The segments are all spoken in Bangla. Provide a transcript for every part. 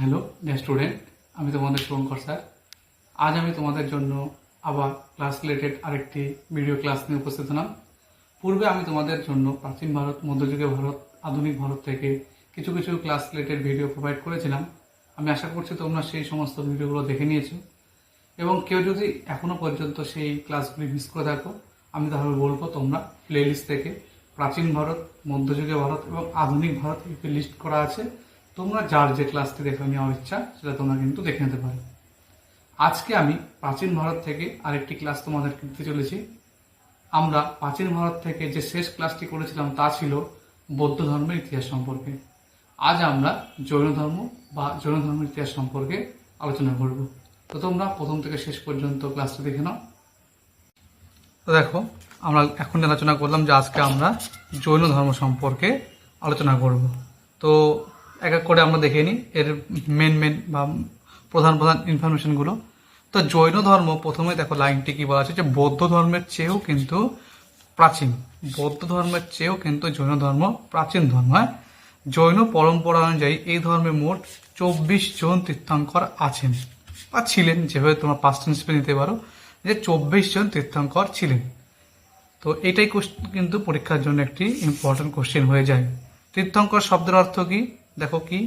হ্যালো ডিয়ার স্টুডেন্ট আমি তোমাদের শুভঙ্কর স্যার। আজ আমি তোমাদের জন্য আবার ক্লাস রিলেটেড আরেকটি ভিডিও ক্লাস নিয়ে উপস্থিত হলাম। পূর্বে আমি তোমাদের জন্য প্রাচীন ভারত, মধ্যযুগীয় ভারত, আধুনিক ভারত থেকে কিছু কিছু ক্লাস রিলেটেড ভিডিও প্রোভাইড করেছিলাম। আমি আশা করছি তোমরা সেই সমস্ত ভিডিওগুলো দেখে নিয়েছো। এবং কেউ যদি এখনও পর্যন্ত সেই ক্লাসগুলি মিস করে থাকো, আমি তাহলে বলব তোমরা প্লেলিস্ট থেকে প্রাচীন ভারত, মধ্যযুগীয় ভারত এবং আধুনিক ভারত লিস্ট করা আছে। তোমরা যার যে ক্লাসটি দেখে নেওয়ার ইচ্ছা, সেটা তোমরা কিন্তু দেখে নিতে পারো। আজকে আমি প্রাচীন ভারত থেকে আরেকটি ক্লাস তোমাদের দিতে চলেছি। আমরা প্রাচীন ভারত থেকে যে শেষ ক্লাসটি করেছিলাম, তা ছিল বৌদ্ধ ধর্মের ইতিহাস সম্পর্কে। আজ আমরা জৈন ধর্ম বা জৈন ধর্মের ইতিহাস সম্পর্কে আলোচনা করব। তো তোমরা প্রথম থেকে শেষ পর্যন্ত ক্লাসটি দেখে নাও। তো দেখো, আমরা এখন আলোচনা করলাম যে আজকে আমরা জৈন ধর্ম সম্পর্কে আলোচনা করব। তো এক এক করে আমরা দেখে নিই। এর মেন মেন বা প্রধান প্রধান ইনফরমেশনগুলো তো জৈন ধর্ম, প্রথমে দেখো লাইনটি কি বলা আছে যে বৌদ্ধ ধর্মের চেয়েও কিন্তু প্রাচীন। বৌদ্ধ ধর্মের চেয়েও কিন্তু জৈন ধর্ম প্রাচীন ধর্ম হ্যাঁ? জৈন পরম্পরা অনুযায়ী এই ধর্মে মোট চব্বিশ জন তীর্থঙ্কর আছেন বা ছিলেন, যেভাবে তোমরা পাস্ট টেন্সে নিতে পারো, যে চব্বিশ জন তীর্থঙ্কর ছিলেন। তো এটাই কিন্তু পরীক্ষার জন্য একটি ইম্পর্টেন্ট কোশ্চেন হয়ে যায়। তীর্থঙ্কর শব্দের অর্থ কি? দেখো কি?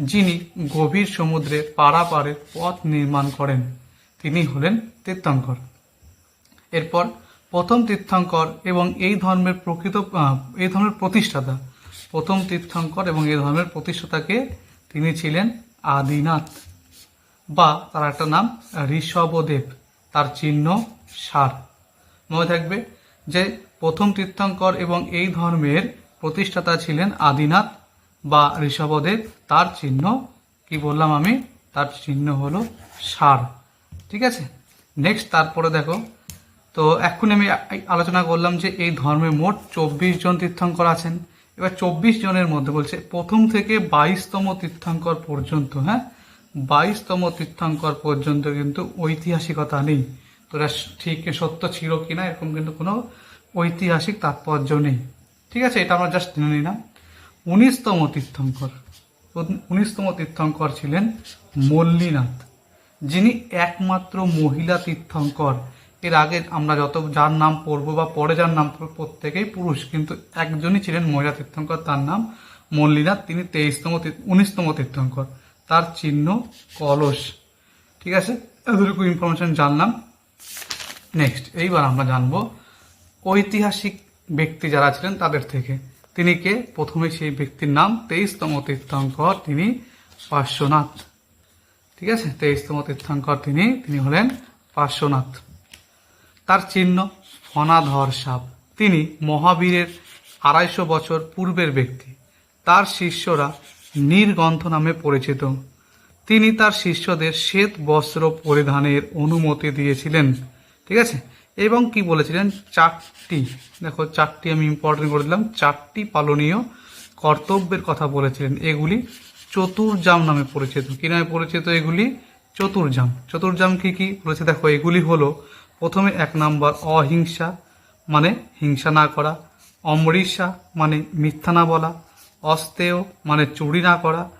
যিনি গভীর সমুদ্রে পারাপারের পথ নির্মাণ করেন, তিনি হলেন তীর্থঙ্কর। এরপর প্রথম তীর্থঙ্কর এবং এই ধর্মের প্রকৃত এই ধর্মের প্রতিষ্ঠাতা। প্রথম তীর্থঙ্কর এবং এই ধর্মের প্রতিষ্ঠাতাকে তিনি ছিলেন আদিনাথ বা তার একটা নাম ঋষভদেব। তার চিহ্ন সার। মনে থাকবে যে প্রথম তীর্থঙ্কর এবং এই ধর্মের প্রতিষ্ঠাতা ছিলেন আদিনাথ বা ঋষভদেব তার চিহ্ন, কি বললাম আমি? তার চিহ্ন হলো সার। ঠিক আছে? নেক্সট তারপরে দেখো। তো এখন আমি আলোচনা করলাম যে এই ধর্মে মোট চব্বিশ জন তীর্থঙ্কর আছেন। এবার চব্বিশ জনের মধ্যে বলছে, প্রথম থেকে বাইশতম তীর্থঙ্কর পর্যন্ত হ্যাঁ? বাইশতম তীর্থঙ্কর পর্যন্ত কিন্তু ঐতিহাসিকতা নেই। তো এটা ঠিক সত্য ছিল কিনা, এরকম কিন্তু কোনো ঐতিহাসিক তাৎপর্য নেই। ঠিক আছে? এটা আমরা জাস্ট জেনে নিলাম। উনিশতম তীর্থঙ্কর। উনিশতম তীর্থঙ্কর ছিলেন মল্লীনাথ, যিনি একমাত্র মহিলা তীর্থঙ্কর। এর আগে আমরা যত যার নাম পড়ব বা পরে যার নাম প্রত্যেকেই পুরুষ, কিন্তু একজনই ছিলেন মহিলা তীর্থঙ্কর, তার নাম মল্লীনাথ। তিনি তেইশতম উনিশতম তীর্থঙ্কর। তার চিহ্ন কলস। ঠিক আছে? এতটুকু ইনফরমেশন জানলাম। নেক্সট এইবার আমরা জানব ঐতিহাসিক ব্যক্তি যারা ছিলেন তাদের থেকে। তিনি কে? প্রথমে সেই ব্যক্তির নাম তেইশতম তীর্থঙ্কর তিনি পার্শ্বনাথ। ঠিক আছে? তেইশতম তীর্থঙ্কর তিনি তিনি হলেন পার্শ্বনাথ। তার চিহ্ন ফনাধর সাপ। তিনি মহাবীরের আড়াইশো বছর পূর্বের ব্যক্তি। তার শিষ্যরা নীরগন্থ নামে পরিচিত। তিনি তার শিষ্যদের শ্বেত বস্ত্র পরিধানের অনুমতি দিয়েছিলেন। ঠিক আছে? এবং কি বলেছিলেন? চারটি। দেখো, চারটি আমি ইম্পর্টেন্ট করে দিলাম। চারটি পালনীয় কর্তব্যের কথা বলেছিলেন এগুলি চতুর্জাম নামে পরিচিত। কি নামে পরিচিত এগুলি? চতুর্জাম চতুর্জাম কি কি? বলেছে, দেখো, এগুলি হলো, প্রথমে এক নাম্বার, অহিংসা মানে হিংসা না করা। অমৃষা মানে মিথ্যা না বলা। অস্তেয় মানে চুরি না করা।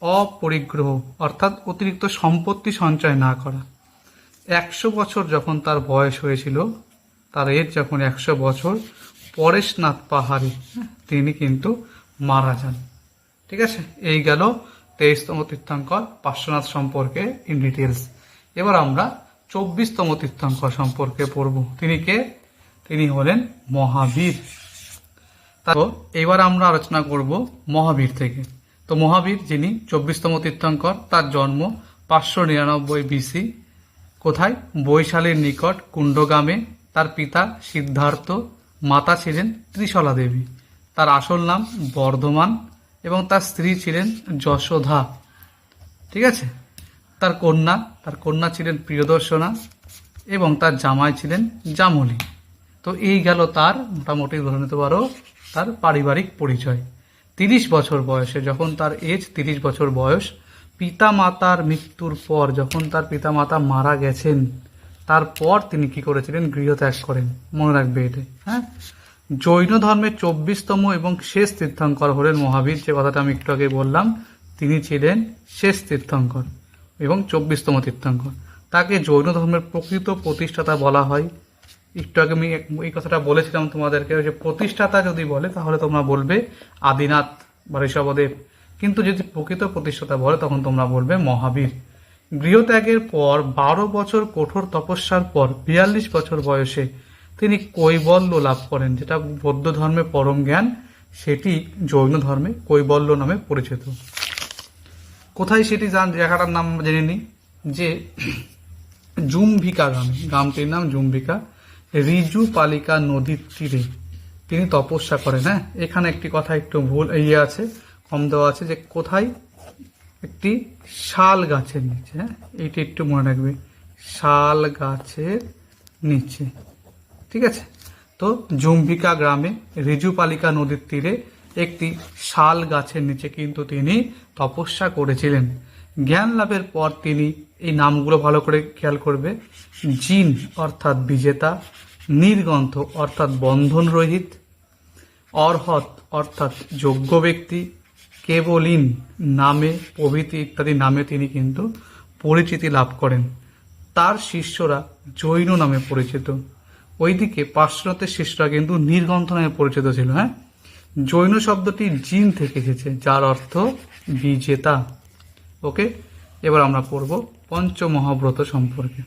অপরিগ্রহ, অর্থাৎ অতিরিক্ত সম্পত্তি সঞ্চয় না করা। একশো বছর যখন তার বয়স হয়েছিল, তার এর যখন একশো বছর, পরেশনাথ পাহাড়ি তিনি কিন্তু মারা যান। ঠিক আছে? এই গেল তেইশতম তীর্থঙ্কর পার্শ্বনাথ সম্পর্কে ইন ডিটেলস এবার আমরা চব্বিশতম তীর্থঙ্কর সম্পর্কে পড়ব। তিনি কে? তিনি হলেন মহাবীর। তারপর এবার আমরা আলোচনা করব মহাবীর থেকে। তো মহাবীর যিনি চব্বিশতম তীর্থঙ্কর, তার জন্ম পাঁচশো নিরানব্বই বিসি কোথায়? বৈশালীর নিকট কুণ্ডগ্রামে তার পিতা সিদ্ধার্থ, মাতা ছিলেন ত্রিশলা দেবী। তার আসল নাম বর্ধমান এবং তার স্ত্রী ছিলেন যশোধা। ঠিক আছে? তার কন্যা তার কন্যা ছিলেন প্রিয়দর্শনা এবং তার জামাই ছিলেন জামলি। তো এই গেল তার, মোটামুটি ধরে নিতে পারো, তার পারিবারিক পরিচয়। তিরিশ বছর বয়সে, যখন তার এজ তিরিশ বছর বয়স পিতা মাতার মৃত্যুর পর যখন তার পিতা মাতা মারা গেছেন, তারপর তিনি কি করেছিলেন? গৃহত্যাগ করেন। মনে রাখবে এটা। হ্যাঁ? জৈন ধর্মের চব্বিশতম এবং শেষ তীর্থঙ্কর হলেন মহাবীর। যে কথাটা আমি একটু আগে বললাম, তিনি ছিলেন শেষ তীর্থঙ্কর এবং চব্বিশতম তীর্থঙ্কর। তাকে জৈন ধর্মের প্রকৃত প্রতিষ্ঠাতা বলা হয়। একটু আগে আমি এই কথাটা বলেছিলাম তোমাদেরকে, যে প্রতিষ্ঠাতা যদি বলে, তাহলে তোমরা বলবে আদিনাথ বা ঋষভদেব কিন্তু যদি প্রকৃত প্রতিষ্ঠাতা বলে, তখন তোমরা বলবে মহাবীর। গৃহত্যাগের পর বারো বছর কঠোর তপস্যার পর বিয়াল্লিশ বছর বয়সে তিনি কৈবল্য লাভ করেন, যেটা বৌদ্ধ ধর্মে পরম জ্ঞান, সেটি জৈন ধর্মে কৈবল্য নামে পরিচিত। কোথায় সেটি জান জায়গাটার নাম জেনে নিই? যে জুম্ভিকা গ্রামে, গ্রামটির নাম জুম্ভিকা, রিজু পালিকা নদীর তীরে তিনি তপস্যা করেন হ্যাঁ? এখানে একটি কথা একটু ভুল ইয়ে আছে। কম দেওয়া আছে যে কোথায় একটি শাল গাছের নিচে হ্যাঁ? এইটি একটু মনে রাখবে, শাল গাছের নিচে, ঠিক আছে? তো জুম্বিকা গ্রামে রিজুপালিকা নদীর তীরে একটি শাল গাছের নিচে কিন্তু তিনি তপস্যা করেছিলেন। জ্ঞান লাভের পর তিনি এই নামগুলো ভালো করে খেয়াল করবে। জিন অর্থাৎ বিজেতা নির্গন্থ অর্থাৎ বন্ধন রহিত অর্হত অর্থাৎ যোগ্য ব্যক্তি কেবলিন নামে, প্রভৃতি ইত্যাদি নামে তিনি কিন্তু পরিচিতি লাভ করেন। তার শিষ্যরা জৈন নামে পরিচিত। ওইদিকে পার্শ্বনাথের শিষ্যরা কিন্তু নির্গন্থ নামে পরিচিত ছিল হ্যাঁ? জৈন শব্দটি জিন থেকে এসেছে, যার অর্থ বিজেতা। ওকে? এবার আমরা পড়ব পঞ্চমহাব্রত সম্পর্কে।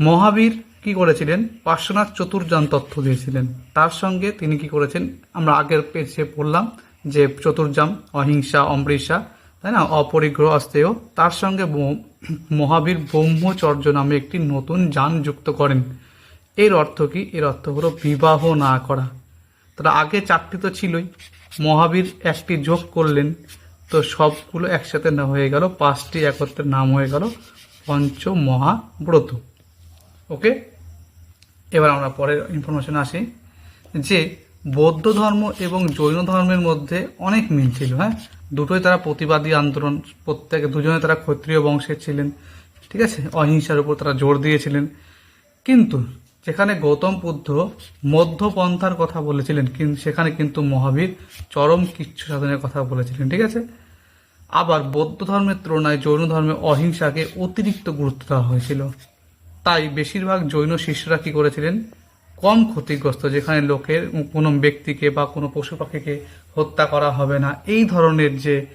মহাবীর কি করেছিলেন? পার্শ্বনাথ চতুর্যান তথ্য দিয়েছিলেন। তার সঙ্গে তিনি কি করেছেন? আমরা আগের পেজে পড়লাম যে চতুর্জাম অহিংসা, অমৃষা, তাই না? অপরিগ্রহ আস্তেয় তার সঙ্গে মহাবীর ব্রহ্মচর্য নামে একটি নতুন যান যুক্ত করেন। এর অর্থ কি? এর অর্থ হলো বিবাহ না করা। তাহলে আগে চারটি তো ছিলই। মহাবীর একটি যোগ করলেন। তো সবগুলো একসাথে না হয়ে গেল। পাঁচটি একত্রে নাম হয়ে গেল। পঞ্চ মহাব্রত ওকে? এবার আমরা পরের ইনফরমেশন আসি যে বৌদ্ধ ধর্ম এবং জৈন ধর্মের মধ্যে অনেক মিল ছিল হ্যাঁ? দুটোই তারা প্রতিবাদী আন্দোলন, প্রত্যেকে দুজনে তারা ক্ষত্রিয় বংশের ছিলেন, ঠিক আছে? অহিংসার উপর তারা জোর দিয়েছিলেন। কিন্তু যেখানে গৌতম বুদ্ধ মধ্যপন্থার কথা বলেছিলেন কিন্তু সেখানে কিন্তু মহাবীর চরম কিচ্ছু সাধনের কথা বলেছিলেন, ঠিক আছে? আবার বৌদ্ধ ধর্মের তুলনায় জৈন ধর্মে অহিংসাকে অতিরিক্ত গুরুত্ব দেওয়া হয়েছিল। তাই বেশিরভাগ জৈন শিষ্যরা কি করেছিলেন? কম ক্ষতিগ্রস্ত যেখানে লোকের কোনো ব্যক্তিকে বা কোনো পশু পাখিকে হত্যা করা হবে না। এই ধরনের যে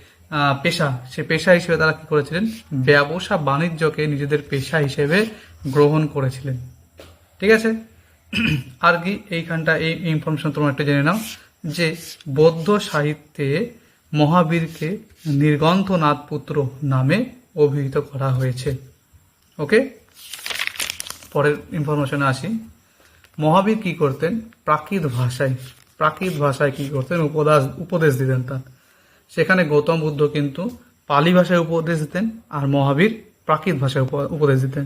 পেশা সে পেশা হিসেবে তারা কি করেছিলেন? ব্যবসা বাণিজ্যকে নিজেদের পেশা হিসেবে গ্রহণ করেছিলেন। ঠিক আছে? আর কি এইখানটা এই ইনফরমেশন তোমরা একটু জেনে নাও যে বৌদ্ধ সাহিত্যে মহাবীরকে নির্গন্থনাথ পুত্র নামে অভিহিত করা হয়েছে। ওকে পরের ইনফরমেশনে আসি। মহাবীর কি করতেন? প্রাকৃত ভাষায় প্রাকৃত ভাষায় কি করতেন? উপদেশ উপদেশ দিতেন তার। সেখানে গৌতম বুদ্ধ কিন্তু পালি ভাষায় উপদেশ দিতেন আর মহাবীর প্রাকৃত ভাষায় উপ- উপদেশ দিতেন।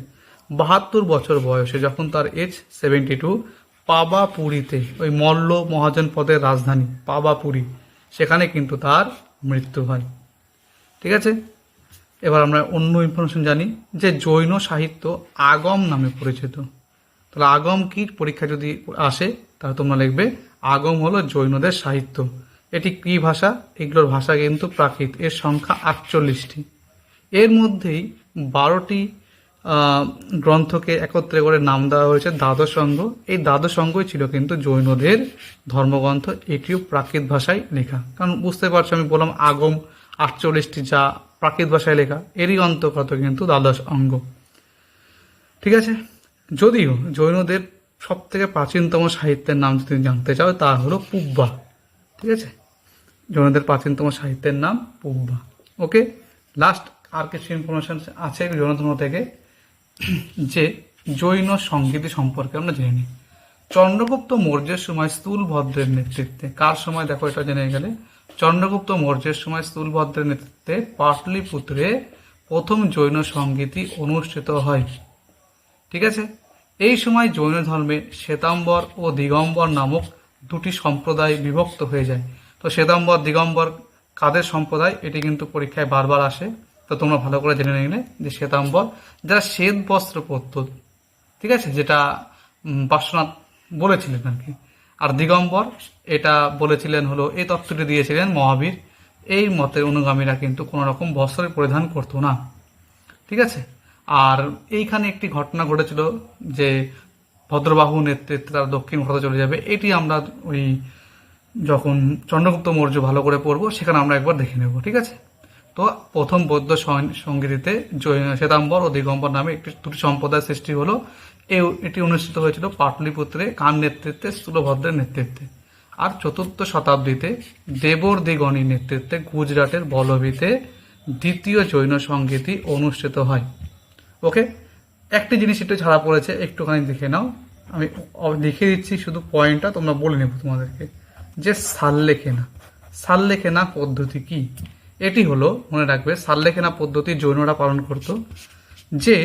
বাহাত্তর বছর বয়সে যখন তার এজ সেভেন্টি টু পাবাপুরীতে, ওই মল্ল মহাজন পদের রাজধানী, পাবাপুরী, সেখানে কিন্তু তার মৃত্যু হয়। ঠিক আছে? এবার আমরা অন্য ইনফরমেশন জানি যে জৈন সাহিত্য আগম নামে পরিচিত। তাহলে আগম কি? পরীক্ষা যদি আসে, তাহলে তোমরা লিখবে, আগম হলো জৈনদের সাহিত্য। এটি কি ভাষা? এগুলোর ভাষা কিন্তু প্রাকৃত। এর সংখ্যা আটচল্লিশটি। এর মধ্যেই বারোটি গ্রন্থকে একত্রে করে নাম দেওয়া হয়েছে দ্বাদশ অঙ্গ। এই দ্বাদশ অঙ্গই ছিল কিন্তু জৈনদের ধর্মগ্রন্থ, এটিও প্রাকৃত ভাষায় লেখা। কারণ বুঝতে পারছ, আমি বললাম আগম আটচল্লিশটি যা প্রাকৃত ভাষায় লেখা, এরই অন্তর্গত কিন্তু দ্বাদশ অঙ্গ। ঠিক আছে? যদিও জৈনদের সব থেকে প্রাচীনতম সাহিত্যের নাম যদি জানতে চাও, তা হলো পুব্বা। ঠিক আছে? জৈনদের প্রাচীনতম সাহিত্যের নাম পুব্বা। ওকে? লাস্ট আর কিছু ইনফরমেশন আছে জৈন ধর্ম থেকে? যে জৈন সংগীতি সম্পর্কে আমরা জেনে নিই। চন্দ্রগুপ্ত মৌর্যের সময় স্থূলভদ্রের নেতৃত্বে, কার সময়? দেখো এটা জেনে গেলে। চন্দ্রগুপ্ত মৌর্যের সময় স্থূলভদ্রের নেতৃত্বে পাটলিপুত্রে প্রথম জৈন সংগীতি অনুষ্ঠিত হয়। ঠিক আছে? এই সময় জৈন ধর্মে শ্বেতাম্বর ও দিগম্বর নামক দুটি সম্প্রদায় বিভক্ত হয়ে যায়। তো শ্বেতাম্বর, দিগম্বর কাদের সম্প্রদায়? এটি কিন্তু পরীক্ষায় বারবার আসে। তো তোমরা ভালো করে জেনে নিলে যে শ্বেতাম্বর যারা শ্বেত বস্ত্র পরত, ঠিক আছে? যেটা পার্শ্বনাথ বলেছিলেন আর কি। আর দিগম্বর এটা বলেছিলেন হলো এই তত্ত্বটি দিয়েছিলেন মহাবীর, এই মতের অনুগামীরা কিন্তু কোনো রকম বস্ত্র পরিধান করতো না। ঠিক আছে? আর এইখানে একটি ঘটনা ঘটেছিল যে ভদ্রবাহু নেতৃত্বে তারা দক্ষিণ ভারতে চলে যাবে। এটি আমরা ওই যখন চন্দ্রগুপ্ত মৌর্য ভালো করে পড়ব, সেখানে আমরা একবার দেখে নেব, ঠিক আছে? তো প্রথম বৌদ্ধ সঙ্গীতিতে শ্বেতাম্বর ও দিগম্বর নামে একটি দুটি সম্প্রদায় সৃষ্টি হলো। এটি অনুষ্ঠিত হয়েছিল পাটলিপুত্রে কার নেতৃত্বে? স্থূলভদ্রের নেতৃত্বে। আর চতুর্থ শতাব্দীতে দেবর দিগণীর নেতৃত্বে গুজরাটের বলবিতে দ্বিতীয় জৈন সঙ্গীতি অনুষ্ঠিত হয়। ওকে? একটি জিনিস একটু ছাড়া পড়েছে, একটুখানি দেখে নাও। আমি লিখে দিচ্ছি শুধু পয়েন্টটা, তোমরা বলে নেব তোমাদেরকে। যে সাল্লেখেনা সাল্লেখেনা পদ্ধতি কি? এটি হলো মনে রাখবে সাল্লেখেনা পদ্ধতি জৈনরা পালন করত যে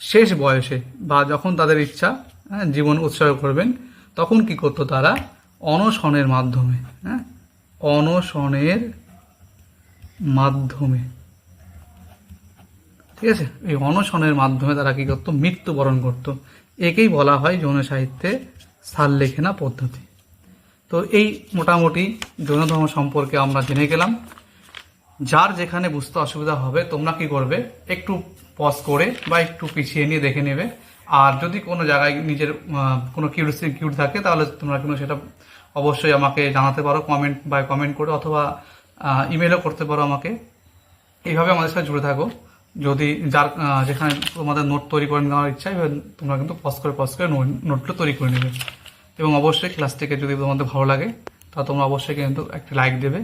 শেষ বয়সে বা যখন তাদের ইচ্ছা হ্যাঁ, জীবন উৎসর্গ করবেন তখন কি করতো তারা? অনশনের মাধ্যমে হ্যাঁ অনশনের মাধ্যমে। ঠিক আছে? এই অনশনের মাধ্যমে তারা কি করতো? মৃত্যুবরণ করতো। একেই বলা হয় যৌন সাহিত্যে সাল্লেখেনা পদ্ধতি। তো এই মোটামুটি যৌন ধর্ম সম্পর্কে আমরা জেনে গেলাম। যার যেখানে বুঝতে অসুবিধা হবে, তোমরা কি করবে? একটু পজ করে বা একটু পিছিয়ে নিয়ে দেখে নেবে। আর যদি কোনো জায়গায় নিজের কোনো কিউরিয়াসিটি কিউট থাকে, তাহলে তোমরা কিন্তু সেটা অবশ্যই আমাকে জানাতে পারো কমেন্ট বা কমেন্ট করে অথবা ইমেলও করতে পারো আমাকে। এইভাবে আমাদের সাথে জুড়ে থাকো। যদি যার যেখানে তোমাদের নোট তৈরি করে নেওয়ার ইচ্ছা তোমরা কিন্তু পজ করে পজ করে নোটগুলো তৈরি করে নেবে। এবং অবশ্যই ক্লাসটিকে যদি তোমাদের ভালো লাগে, তা তোমরা অবশ্যই কিন্তু একটি লাইক দেবে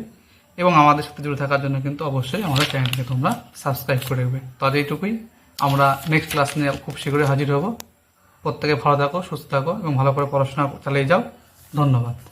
এবং আমাদের সাথে জুড়ে থাকার জন্য কিন্তু অবশ্যই আমাদের চ্যানেলটিকে তোমরা সাবস্ক্রাইব করে দেবে। তো আজ এইটুকুই। আমরা নেক্সট ক্লাস নিয়ে খুব শীঘ্রই হাজির হব। প্রত্যেকে ভালো থাকো, সুস্থ থাকো এবং ভালো করে পড়াশোনা চালিয়ে যাও। ধন্যবাদ।